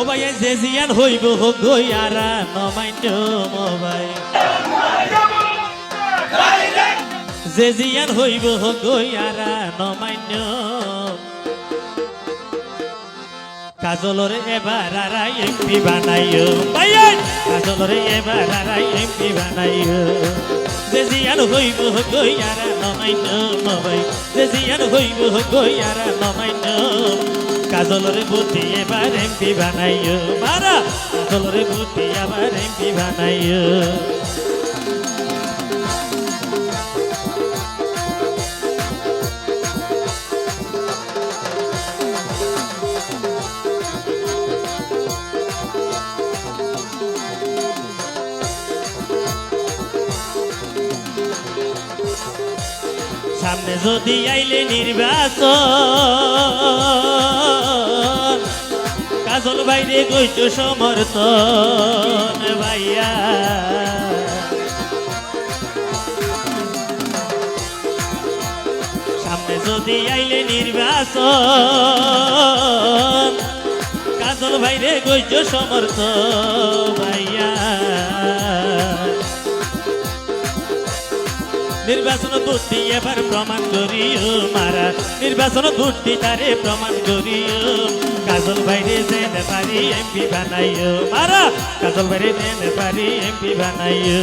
এই যে জিয়ান হইব হোক গইয়ারা নমাইন্য মোবাইল। যে জিয়ান হইব হোক গইয়ারা নমান্য কাজলরে এবার আরাই এমপি বানাইও। কাজলরে এবার আরাই এমপি বানাইও। যে জিয়ান হইব গইয়ারা নমাইন্য মোবাইল। যে জিয়ান হইব গইয়ারা নমাইন্য কাজলরে বুদ্ধি এবার এমপি বানাইও। মারা কাজলরে বুদ্ধি আবার এমপি বানাইও। সামনে যদি আইলে নির্বাচন কাজল বাইরে গইত সমর্থন ভাইয়া। সামনে যদি আইলে নির্বাচন কাজল বাইরে গইত সমর্থন ভাইয়া। নির্বাচন বুদ্ধি এবার প্রমাণ করিও মারা। নির্বাচন বুদ্ধি তারে প্রমাণ করিও কাজল বাইরে যে পারি এমপি বানাইও। মারা কাজল বাইরে যে পারি এমপি বানাইও।